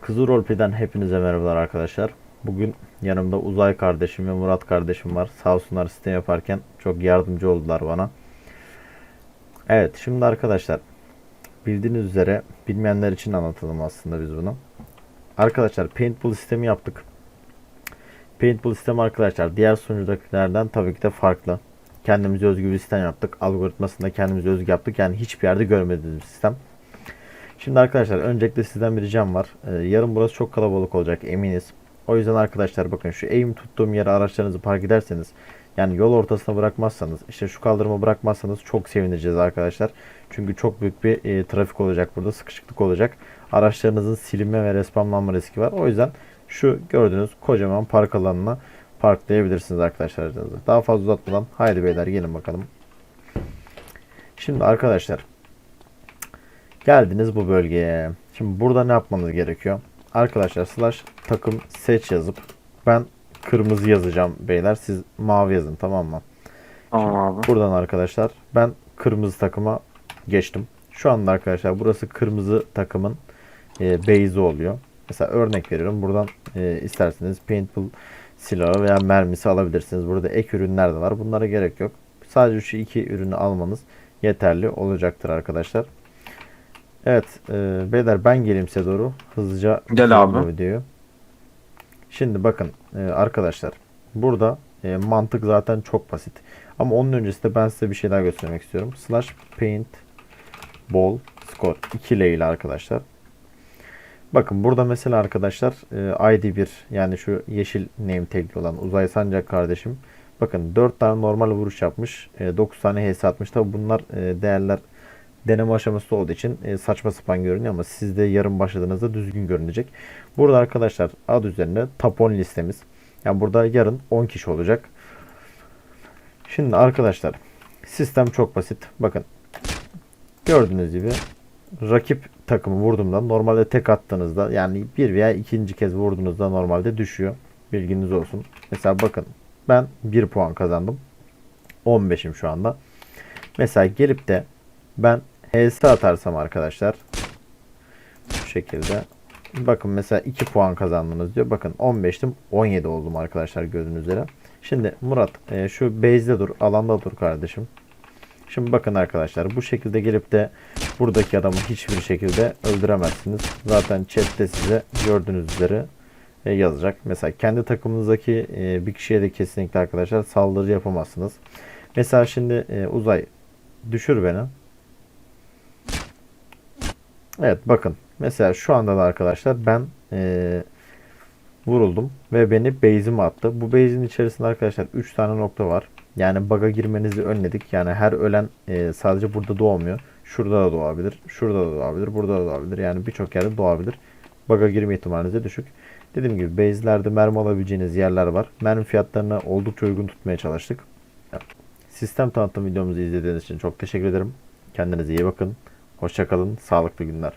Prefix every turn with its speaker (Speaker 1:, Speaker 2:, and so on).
Speaker 1: Kızıl Roleplay'den hepinize merhabalar arkadaşlar. Bugün yanımda Uzay kardeşim ve Murat kardeşim var. Sağ olsunlar sistem yaparken çok yardımcı oldular bana. Evet şimdi arkadaşlar bildiğiniz üzere bilmeyenler için anlatalım aslında biz bunu. Arkadaşlar paintball sistemi yaptık. Paintball sistemi arkadaşlar diğer sunucudakilerden tabii ki de farklı. Kendimize özgü bir sistem yaptık. Algoritmasını da kendimize özgü yaptık. Yani hiçbir yerde görmediğimiz sistem. Şimdi arkadaşlar öncelikle sizden bir ricam var. Ee, yarın burası çok kalabalık olacak eminiz. O yüzden arkadaşlar bakın şu eğim tuttuğum yere araçlarınızı park ederseniz yani yol ortasına bırakmazsanız işte şu kaldırıma bırakmazsanız çok sevineceğiz arkadaşlar. Çünkü çok büyük bir e, trafik olacak burada sıkışıklık olacak. Araçlarınızın silinme ve respamlanma riski var. O yüzden şu gördüğünüz kocaman park alanına parklayabilirsiniz arkadaşlar. Daha fazla uzatmadan haydi beyler gelin bakalım. Şimdi arkadaşlar Geldiniz bu bölgeye. Şimdi burada ne yapmanız gerekiyor? Arkadaşlar slash takım seç yazıp ben kırmızı yazacağım beyler. Siz mavi yazın tamam mı?
Speaker 2: Tamam abi.
Speaker 1: Buradan arkadaşlar ben kırmızı takıma geçtim. Şu anda arkadaşlar burası kırmızı takımın e, base'i oluyor. Mesela örnek veriyorum. Buradan e, isterseniz paintball silahı veya mermisi alabilirsiniz. Burada ek ürünler de var. Bunlara gerek yok. Sadece şu iki ürünü almanız yeterli olacaktır arkadaşlar. Evet, e, beyler ben geleyim size doğru. Hızlıca
Speaker 2: Gel abi.
Speaker 1: videoyu. Şimdi bakın e, arkadaşlar. Burada e, mantık zaten çok basit. Ama onun öncesinde ben size bir şey daha göstermek istiyorum. Slash paint ball score 2 ile ile arkadaşlar. Bakın burada mesela arkadaşlar e, ID1 yani şu yeşil name tagli olan Uzay Sancak kardeşim. Bakın 4 tane normal vuruş yapmış. E, 9 tane HS atmış. Tabi bunlar e, değerler deneme aşaması olduğu için e, saçma sapan görünüyor ama sizde yarın başladığınızda düzgün görünecek. Burada arkadaşlar ad üzerinde top 10 listemiz. Yani burada yarın 10 kişi olacak. Şimdi arkadaşlar sistem çok basit. Bakın gördüğünüz gibi rakip takımı vurduğumda normalde tek attığınızda yani bir veya ikinci kez vurduğunuzda normalde düşüyor. Bilginiz olsun. Mesela bakın ben 1 puan kazandım. 15'im şu anda. Mesela gelip de ben HS atarsam arkadaşlar bu şekilde bakın mesela 2 puan kazandınız diyor. Bakın 15'tim 17 oldum arkadaşlar gördüğünüz üzere. Şimdi Murat e, şu base'de dur alanda dur kardeşim. Şimdi bakın arkadaşlar bu şekilde gelip de buradaki adamı hiçbir şekilde öldüremezsiniz. Zaten chatte size gördüğünüz üzere e, yazacak. Mesela kendi takımınızdaki e, bir kişiye de kesinlikle arkadaşlar saldırı yapamazsınız. Mesela şimdi e, uzay düşür beni. Evet bakın. Mesela şu anda da arkadaşlar ben e, vuruldum ve beni base'ime attı. Bu base'in içerisinde arkadaşlar 3 tane nokta var. Yani bug'a girmenizi önledik. Yani her ölen e, sadece burada doğmuyor. Şurada da doğabilir. Şurada da doğabilir. Burada da doğabilir. Yani birçok yerde doğabilir. Bug'a girme ihtimaliniz de düşük. Dediğim gibi base'lerde mermi alabileceğiniz yerler var. Mermi fiyatlarını oldukça uygun tutmaya çalıştık. Sistem tanıtım videomuzu izlediğiniz için çok teşekkür ederim. Kendinize iyi bakın. Hoşçakalın. Sağlıklı günler.